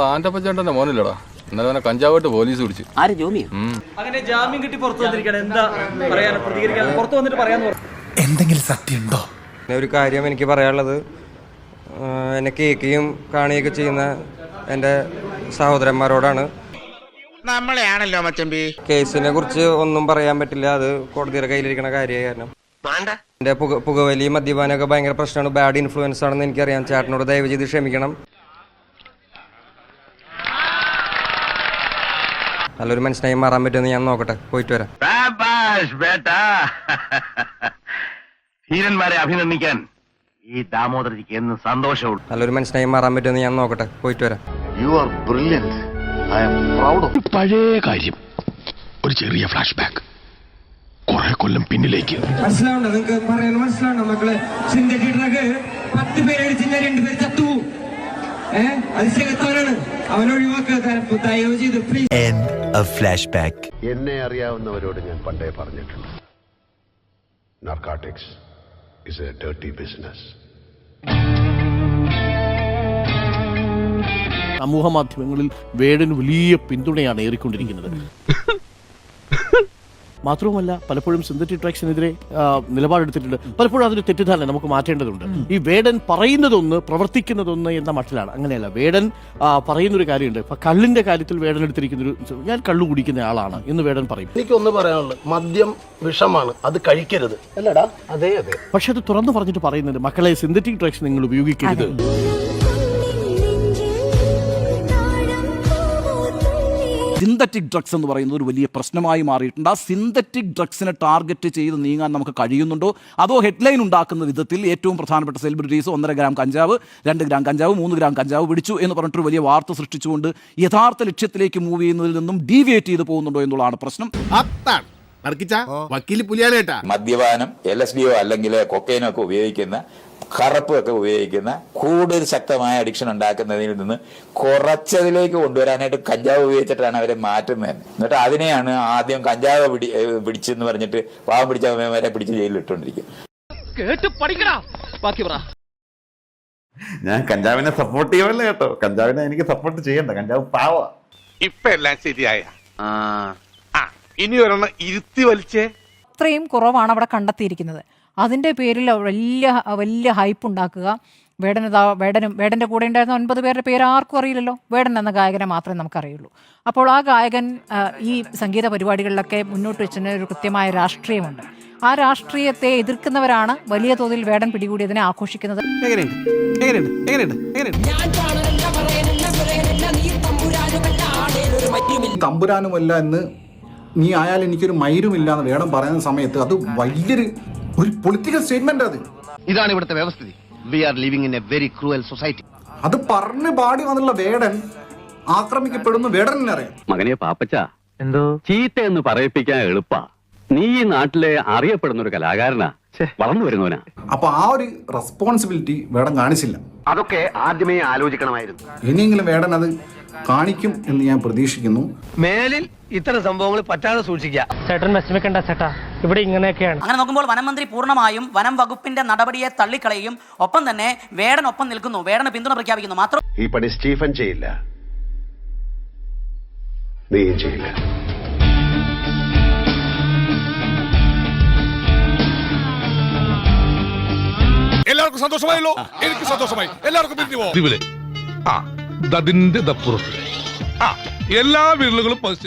നമ്മളെ ആന്റപ്പച്ചേട്ടന്റെ മോനില്ലടാ. ഇന്നലെ അവനെ കഞ്ചാവായിട്ട് പോലീസ് പിടിച്ചു. ആര് ജോമിയോ? അങ്ങനെ ജാമ്യം കിട്ടി പുറത്തു വന്നിരിക്കുകയാണ് എന്താ പറയാൻ പ്രതികരിക്കാൻ? പുറത്തു വന്നിട്ട് പറയാന്ന് പറഞ്ഞു എന്തെങ്കിലും സത്യമുണ്ടോ? പിന്നെ ഒരു കാര്യം എനിക്ക് പറയാനുള്ളത്. ആ, എന്നെ കേൾക്കുകയും കാണുകയൊക്കെ ചെയ്യുന്ന എന്റെ സഹോദരന്മാരോടാണ്. നമ്മളെയാണല്ലോ മച്ചമ്പി. കേസിനെ കുറിച്ച് ഒന്നും പറയാൻ പറ്റില്ല. അത് കോടതിയുടെ കയ്യിലിരിക്കുന്ന കാര്യമായ കാരണം. എന്റെ പുക പുകവലി മദ്യപാനമൊക്കെ ഭയങ്കര പ്രശ്നമാണ്. ബാഡ് ഇൻഫ്ലുവൻസ് ആണെന്ന് എനിക്കറിയാം. ചേട്ടനോട് ദയവ് ചെയ്ത് ക്ഷമിക്കണം. നല്ലൊരു മനുഷ്യനായി മാറാൻ പറ്റുമെന്ന് ഞാൻ നോക്കട്ടെ. പോയിട്ട് വരാം. ധീരന്മാരെ അഭിനന്ദിക്കാൻ ഈ ദാമോദരജിക്ക് എന്ന് സന്തോഷമുള്ളൂ നല്ലൊരു മനുഷ്യനായി മാറാൻ പറ്റുമെന്ന് ഞാൻ നോക്കട്ടെ. പോയിട്ട് വരാം. You are brilliant I am proud of പഴയ കാര്യം. ഒരു ചെറിയ ഫ്ലാഷ് ബാക്ക് കുറെ കൊല്ലം പിന്നിലേക്ക്. മനസ്സിലാവണ്ട നിങ്ങൾക്ക് പറയാൻ മനസ്സിലാവണ്ട മക്കളെ. സിന്തറ്റിക് ഡ്രഗ് പത്ത് പേരടിച്ച് ഞാൻ രണ്ടുപേര് ചത്തു. ഏഹ് അതിശയത്തോരാണ് എന്നെ അറിയാവുന്നവരോട് ഞാൻ പണ്ടേ പറഞ്ഞിട്ടുണ്ട്. Narcotics is a dirty business സമൂഹ മാധ്യമങ്ങളിൽ വേടന് വലിയ പിന്തുണയാണ് ഏറിക്കൊണ്ടിരിക്കുന്നത്. മാത്രവുമല്ല പലപ്പോഴും സിന്തറ്റിക് ഡ്രഗ്സിനെതിരെ ആ, നിലപാടെടുത്തിട്ടുണ്ട്. പലപ്പോഴും അതിന് തെറ്റിദ്ധാരണ നമുക്ക് മാറ്റേണ്ടതുണ്ട്. ഈ വേടൻ പറയുന്നതൊന്ന് പ്രവർത്തിക്കുന്നതൊന്ന് എന്ന മട്ടിലാണ്. അങ്ങനെയല്ല വേടൻ പറയുന്ന പറയുന്നൊരു കാര്യമുണ്ട്. ഇപ്പൊ കള്ളിന്റെ കാര്യത്തിൽ വേടൻ എടുത്തിരിക്കുന്ന ഒരു ഞാൻ കള്ളു കുടിക്കുന്ന ആളാണ് എന്ന് വേടൻ പറയും. എനിക്കൊന്ന് പറയാനുള്ളത് മദ്യം വിഷമാണ്. അത് കഴിക്കരുത്. അല്ലടാ. അതെ അതെ. പക്ഷെ അത് തുറന്നു പറഞ്ഞിട്ട് പറയുന്നുണ്ട് മക്കളെ സിന്തറ്റിക് ഡ്രഗ്സ് നിങ്ങൾ ഉപയോഗിക്കരുത്. സിന്തറ്റിക് ഡ്രഗ്സ് എന്ന് പറയുന്നത് ഒരു വലിയ പ്രശ്നമായി മാറിയിട്ടുണ്ട്. ആ സിന്തറ്റിക് ഡ്രഗ്സിനെ ടാർഗറ്റ് ചെയ്ത് നീങ്ങാൻ നമുക്ക് കഴിയുന്നുണ്ടോ? അതോ ഹെഡ്ലൈൻ ഉണ്ടാക്കുന്ന വിധത്തിൽ ഏറ്റവും പ്രധാനപ്പെട്ട സെലിബ്രിറ്റീസ് ഒന്നര ഗ്രാം കഞ്ചാവ് രണ്ട് ഗ്രാം കഞ്ചാവ് മൂന്ന് ഗ്രാം കഞ്ചാവ് പിടിച്ചു എന്ന് പറഞ്ഞിട്ടൊരു വലിയ വാർത്ത സൃഷ്ടിച്ചുകൊണ്ട് യഥാർത്ഥ ലക്ഷ്യത്തിലേക്ക് മൂവ് ചെയ്യുന്നതിൽ നിന്നും ഡീവിയേറ്റ് ചെയ്ത് പോകുന്നുണ്ടോ എന്നുള്ളതാണ് പ്രശ്നം. മദ്യപാനം എൽ എസ് ഡിയോ അല്ലെങ്കിൽ കൊക്കൈനോ ഒക്കെ ഉപയോഗിക്കുന്ന കറുപ്പ് ഒക്കെ ഉപയോഗിക്കുന്ന കൂടുതൽ ശക്തമായ അഡിക്ഷൻ ഉണ്ടാക്കുന്നതിൽ നിന്ന് കുറച്ചതിലേക്ക് കൊണ്ടുവരാനായിട്ട് കഞ്ചാവ് ഉപയോഗിച്ചിട്ടാണ് അവരെ മാറ്റുന്നത്. എന്നിട്ട് അതിനെയാണ് ആദ്യം കഞ്ചാവ് പിടി പിടിച്ചെന്ന് പറഞ്ഞിട്ട് പാവം പിടിച്ച വരെ പിടിച്ച് ജയിലിൽ ഇട്ടുകൊണ്ടിരിക്കും ഞാൻ കഞ്ചാവിനെ സപ്പോർട്ട് ചെയ്യുമല്ലോ കേട്ടോ? കഞ്ചാവിനെ എനിക്ക് സപ്പോർട്ട് ചെയ്യണ്ട. കഞ്ചാവ് പാവ. ഇപ്പൊ എല്ലാം ശരിയായ? ഇനി ഒരെണ്ണം ഇരുത്തി വലിച്ചേ. അത്രയും കുറവാണ് അവിടെ കണ്ടെത്തിയിരിക്കുന്നത്. അതിന്റെ പേരിൽ വലിയ വലിയ ഹൈപ്പ് ഉണ്ടാക്കുക. വേടൻ ഇതാ വേടനും വേടന്റെ കൂടെ ഉണ്ടായിരുന്ന ഒൻപത് പേരുടെ പേര് ആർക്കും അറിയില്ലല്ലോ. വേടൻ എന്ന ഗായകനെ മാത്രമേ നമുക്കറിയുള്ളൂ. അപ്പോൾ ആ ഗായകൻ ഈ സംഗീത പരിപാടികളിലൊക്കെ മുന്നോട്ട് വെച്ചതിന് ഒരു കൃത്യമായ രാഷ്ട്രീയമുണ്ട്. ആ രാഷ്ട്രീയത്തെ എതിർക്കുന്നവരാണ് വലിയ തോതിൽ വേടൻ പിടികൂടിയതിനെ ആഘോഷിക്കുന്നത്. തമ്പുരാനുമല്ല എന്ന് നീ ആയാൽ എനിക്കൊരു മൈരുമില്ല എന്ന് വേണം പറയുന്ന സമയത്ത് അത് വലിയൊരു ഒരു പൊളിറ്റിക്കൽ സ്റ്റേറ്റ്മെന്റ് അത്. ഇതാണ് ഇവിടുത്തെ വ്യവസ്ഥിതി. We are living in a very cruel society അത് പറഞ്ഞ് പാടി വന്നുള്ള വേടൻ ആക്രമിക്കപ്പെടുന്നു വേടനെ അറിയാം. മകനെ പാപ്പച്ച എന്തോ? ചീത്ത എന്ന് പറയിപ്പിക്കാൻ എളുപ്പാ. നീ ഈ നാട്ടിലെ അറിയപ്പെടുന്ന ഒരു കലാകാരനാ. വളർന്നു വരുന്നവനാ. അപ്പൊ ആ ഒരു റെസ്പോൺസിബിലിറ്റി വേടൻ കാണിച്ചില്ല. അതൊക്കെ ആദ്യമേ ആലോചിക്കണമായിരുന്നു. ഇനിയെങ്കിലും വേടൻ അത് കാണിക്കും എന്ന് ഞാൻ പ്രതീക്ഷിക്കുന്നു. മേലിൽ ഇത്തരം സംഭവങ്ങൾ പറ്റാതെ സൂക്ഷിക്കുക. ചേട്ടൻ വിഷമിക്കണ്ട ചേട്ടാ. ഇവിടെ ഇങ്ങനെയൊക്കെയാണ്. അങ്ങനെ നോക്കുമ്പോൾ വനം മന്ത്രി പൂർണമായും വനം വകുപ്പിന്റെ നടപടിയെ തള്ളിക്കളയും ഒപ്പം തന്നെ വേടൻ ഒപ്പം നിൽക്കുന്നു വേടന് പിന്തുണ പ്രഖ്യാപിക്കുന്നു. മാത്രം ഈ പണി സ്റ്റീഫൻ ചെയ്യില്ല. നീയും ചെയ്യില്ല. എല്ലാവർക്കും സന്തോഷമായല്ലോ? എനിക്ക് സന്തോഷമായി. എല്ലാവർക്കും പിരിഞ്ഞു ആ ദപ്പുറത്ത്. ആ എല്ലാ വിരലുകളും